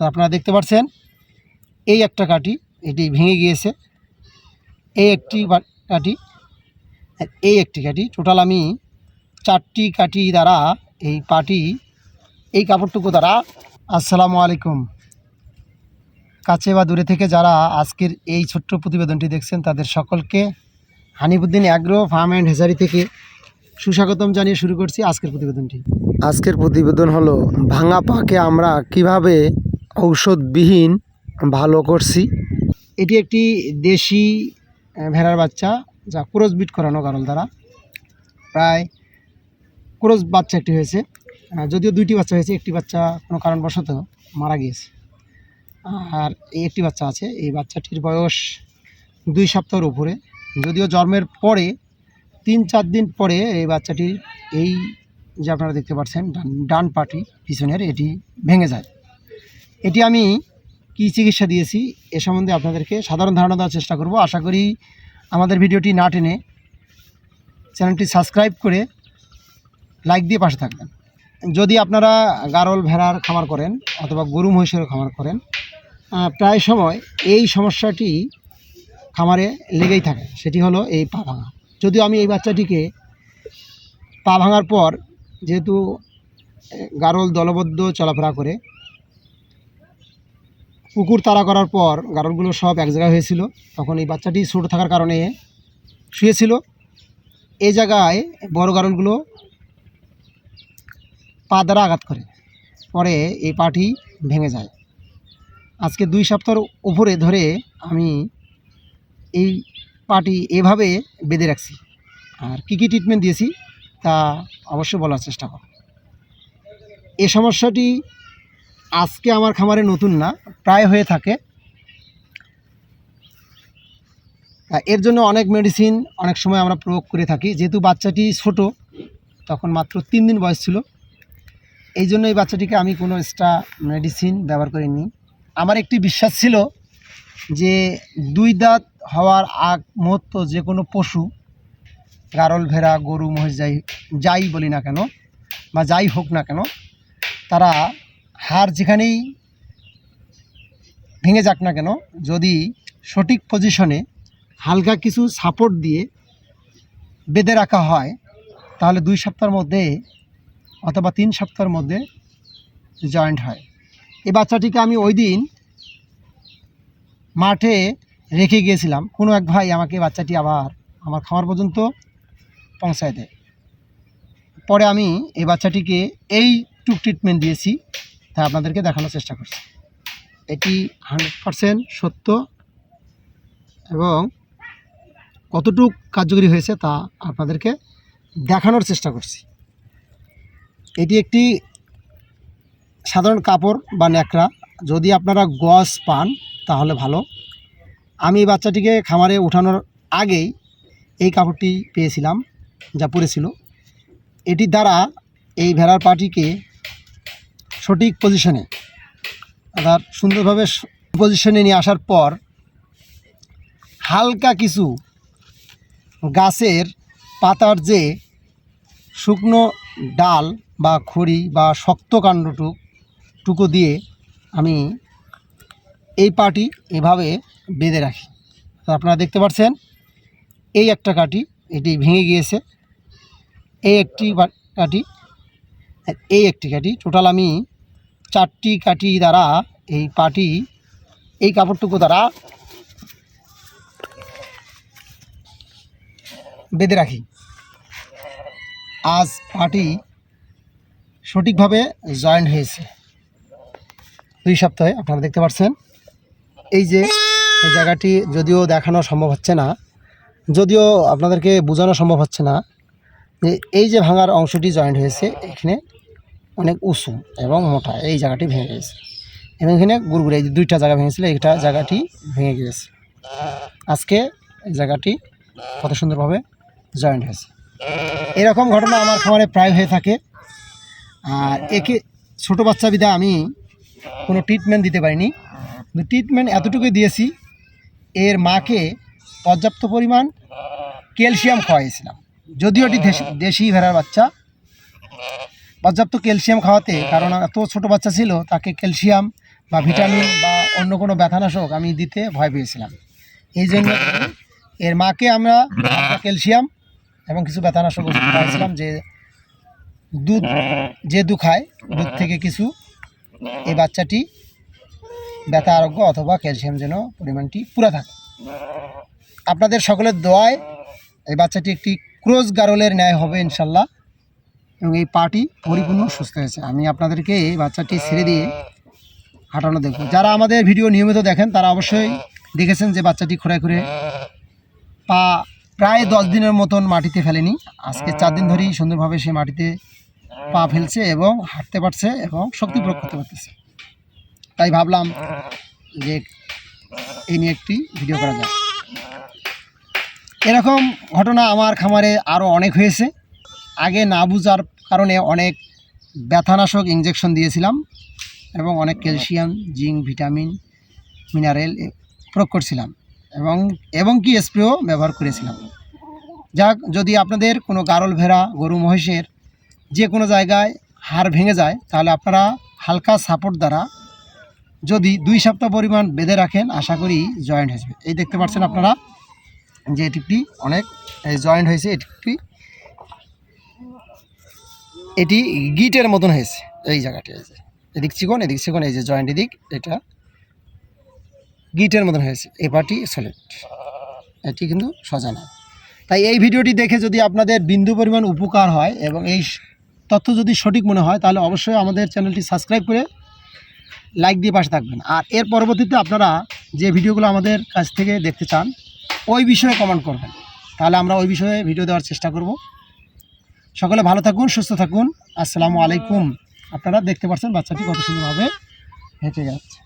তো আপনারা দেখতে পাচ্ছেন, এই একটা কাঠি, এটি ভেঙে গিয়েছে। এই একটি কাঠি, এই একটি কাঠি, টোটাল আমি চারটি কাঠি দ্বারা এই পাটি, এই কাপড়টুকু দ্বারা, আসসালামু আলাইকুম। কাছে বা দূরে থেকে যারা আজকের এই ছোট্ট প্রতিবেদনটি দেখছেন, তাদের সকলকে Hanibuddin agro farm and hatchery থেকে সুস্বাগতম জানিয়ে শুরু করছি আজকের প্রতিবেদনটি। আজকের প্রতিবেদন হলো, ভাঙা পাকে আমরা কীভাবে ঔষধবিহীন ভালো করছি। এটি একটি দেশি ভেড়ার বাচ্চা যা ক্রস বিট করানো কারণ দ্বারা। প্রায় ক্রস বাচ্চা একটি হয়েছে। যদিও দুইটি বাচ্চা হয়েছে, একটি বাচ্চা কোনো কারণবশত মারা গিয়েছে। আর এই একটি বাচ্চা আছে, এই বাচ্চাটির বয়স দুই সপ্তাহের উপরে। যদিও জন্মের পরে, তিন চার দিন পরে এই বাচ্চাটির এই যে আপনারা দেখতে পাচ্ছেন, ডান ডান পাটি পিছনের এটি ভেঙে যায়। এটি আমি কী চিকিৎসা দিয়েছি এ সম্বন্ধে আপনাদেরকে সাধারণ ধারণা দেওয়ার চেষ্টা করব। আশা করি আমাদের ভিডিওটি না টেনে চ্যানেলটি সাবস্ক্রাইব করে লাইক দিয়ে পাশে থাকবেন। যদি আপনারা গারল ভেড়ার খামার করেন অথবা গরু মহিষের খামার করেন প্রায় সময় এই সমস্যাটি খামারে লেগেই থাকে। সেটি হলো এই পা ভাঙা। যদিও আমি এই বাচ্চাটিকে পা ভাঙার পর যেহেতু গারল দলবদ্ধ চলাফেরা করে পুকুর তাড়া করার পর গারলগুলো সব এক জায়গায় হয়েছিল। তখন এই বাচ্চাটি ছোটো থাকার কারণে শুয়েছিল। এই জায়গায় বড় গারলগুলো পা দ্বারা আঘাত করে। পরে এই পাটি ভেঙে যায়। আজকে দুই সপ্তাহের উপরে ধরে আমি এই পাটি এভাবে বেঁধে রাখছি। আর কী কী ট্রিটমেন্ট দিয়েছি তা অবশ্যই বলার চেষ্টা করব। এ সমস্যাটি আজকে আমার খামারে নতুন না, প্রায় হয়ে থাকে। এর জন্য অনেক মেডিসিন অনেক সময় আমরা প্রয়োগ করে থাকি। যেহেতু বাচ্চাটি ছোট, তখন মাত্র তিন দিন বয়স ছিল। এই জন্য এই বাচ্চাটিকে আমি কোনো এক্সট্রা মেডিসিন ব্যবহার করিনি। আমার একটি বিশ্বাস ছিল যে দুই দাঁত হওয়ার আগ মুহূর্ত যে কোনো পশু, গারল ভেড়া, গরু, মহিষ, যাই যাই বলি না কেন, বা যাই হোক না কেন, তারা হাড় যেখানেই ভেঙে যাক না কেন, যদি সঠিক পজিশনে হালকা কিছু সাপোর্ট দিয়ে বেঁধে রাখা হয়, তাহলে দুই সপ্তাহের মধ্যে অথবা তিন সপ্তাহের মধ্যে জয়েন্ট হয়। এই বাচ্চাটিকে আমি ওই দিন মাঠে রেখে গিয়েছিলাম। কোনো এক ভাই আমাকে বাচ্চাটি আবার আমার খামার পর্যন্ত পৌঁছায় দেয়। পরে আমি এই বাচ্চাটিকে এই টুক ট্রিটমেন্ট দিয়েছি। তা আপনাদেরকে দেখানোর চেষ্টা করছি। এটি হান্ড্রেড পারসেন্ট সত্য এবং কতটুক কার্যকরী হয়েছে তা আপনাদেরকে দেখানোর চেষ্টা করছি। এটি একটি সাধারণ কাপড় বা ন্যাকড়া। যদি আপনারা গজ পান, তাহলে ভালো। আমি বাচ্চাটিকে খামারে ওঠানোর আগেই এই কাপড়টি পেয়েছিলাম, যা পরেছিল। এটির দ্বারা এই ভেড়ার পাটিকে সঠিক পজিশনে অর্থাৎ সুন্দরভাবে পজিশনে নিয়ে আসার পর হালকা কিছু গাছের পাতার যে শুকনো ডাল বা খড়ি বা শক্ত কাণ্ডটুক, টুকু দিয়ে আমি এই পাটি এভাবে বেঁধে রাখি। আপনারা দেখতে পাচ্ছেন, এই একটা কাঠি এটি ভেঙে গিয়েছে। এই একটি কাঠি এই একটি কাঠি টোটাল আমি চারটি কাঠি দ্বারা এই পাটি, এই কাপড়টুকু দ্বারা বেঁধে রাখি। আজ পাটি সঠিকভাবে জয়েন্ট হয়েছে। দুই সপ্তাহে আপনারা দেখতে পাচ্ছেন এই যে জায়গাটি যদিও দেখানো সম্ভব হচ্ছে না, যদিও আপনাদেরকে বোঝানো সম্ভব হচ্ছে না যে এই যে ভাঙার অংশটি জয়েন্ট হয়েছে, এখানে অনেক উঁচু এবং মোটা, এই জায়গাটি ভেঙে গেছে। এবং এখানে গুড়গুড়ে, এই দুইটা জায়গা ভেঙেছিল, এইটা জায়গাটি ভেঙে গিয়েছে আজকে এই জায়গাটি কত সুন্দরভাবে জয়েন্ট হয়েছে। এরকম ঘটনা আমার খামারে প্রায় হয়ে থাকে। আর একে, ছোটো বাচ্চা বিধায় আমি কোনো ট্রিটমেন্ট দিতে পারিনি। ট্রিটমেন্ট এতটুকুই দিয়েছি, এর মাকে পর্যাপ্ত পরিমাণ ক্যালসিয়াম খাওয়াইছিলাম। যদিও এটি দেশি ভেড়ার বাচ্চা পর্যাপ্ত ক্যালসিয়াম খাওয়াতে কারণ এত ছোট বাচ্চা ছিল তাকে ক্যালসিয়াম বা ভিটামিন বা অন্য কোনো ব্যথানাশক আমি দিতে ভয় পেয়েছিলাম। এই জন্য এর মাকে আমরা ক্যালসিয়াম এবং কিছু ব্যথানাশক ওষুধ খাওয়াইছিলাম যে দুধ যে দু খায় দুধ থেকে কিছু এই বাচ্চাটি ব্যথা আরোগ্য অথবা ক্যালসিয়াম যেন পরিমাণটি পুরা থাকে। আপনাদের সকলের দোয়ায় এই বাচ্চাটি একটি ক্রোজ গারলের ন্যায় হবে ইনশাল্লাহ। এবং এই পাটি পরিপূর্ণ সুস্থ হয়েছে। আমি আপনাদেরকে এই বাচ্চাটি ছেড়ে দিয়ে হাঁটানো দেখব। যারা আমাদের ভিডিও নিয়মিত দেখেন তারা অবশ্যই দেখেছেন যে বাচ্চাটি খুঁড়ে খুঁড়ে পা প্রায় দশ দিনের মতন মাটিতে ফেলেনি। আজকে চার দিন ধরেই সুন্দরভাবে সে মাটিতে পা ফেলছে এবং হাঁটতে পারছে এবং শক্তি প্রয়োগ করতে পারতেছে। তাই ভাবলাম যে এই নিয়ে একটি ভিডিও করা যায় এরকম ঘটনা আমার খামারে আরও অনেক হয়েছে। আগে না বুঝার কারণে অনেক ব্যথানাশক ইঞ্জেকশন দিয়েছিলাম এবং অনেক ক্যালসিয়াম জিঙ্ক ভিটামিন মিনারেল প্রয়োগ করছিলাম এবং এবং কি স্প্রেও ব্যবহার করেছিলাম। যাক, যদি আপনাদের কোনো গারল ভেড়া, গরু, মহিষের যে কোনো জায়গায় হাড় ভেঙে যায়, তাহলে আপনারা হালকা সাপোর্ট দ্বারা যদি দুই সপ্তাহ পরিমাণ বেঁধে রাখেন, আশা করি জয়েন্ট হয়ে যাবে। এই দেখতে পাচ্ছেন আপনারা যে এটিপটি অনেক জয়েন্ট হয়েছে এটিপটি এটি গিটের মতন হয়েছে, এই জায়গাটি এই যে এদিক চিকন এদিক চিকন, এই যে জয়েন্ট এদিক, এটা গিটের মতন হয়েছে, এ পাটি সলিড এটি কিন্তু সোজা না তাই এই ভিডিওটি দেখে যদি আপনাদের বিন্দু পরিমাণ উপকার হয় এবং এই তথ্য যদি সঠিক মনে হয়, তাহলে অবশ্যই আমাদের চ্যানেলটি সাবস্ক্রাইব করে লাইক দিয়ে পাশে থাকবেন। আর এর পরবর্তীতে আপনারা যে ভিডিওগুলো আমাদের কাছ থেকে দেখতে চান, ওই বিষয়ে কমেন্ট করবেন। তাহলে আমরা ওই বিষয়ে ভিডিও দেওয়ার চেষ্টা করব। সকলে ভালো থাকুন, সুস্থ থাকুন। আসসালামু আলাইকুম। আপনারা দেখতে পাচ্ছেন বাচ্চাটি কত সুন্দরভাবে হেঁটে যাচ্ছে।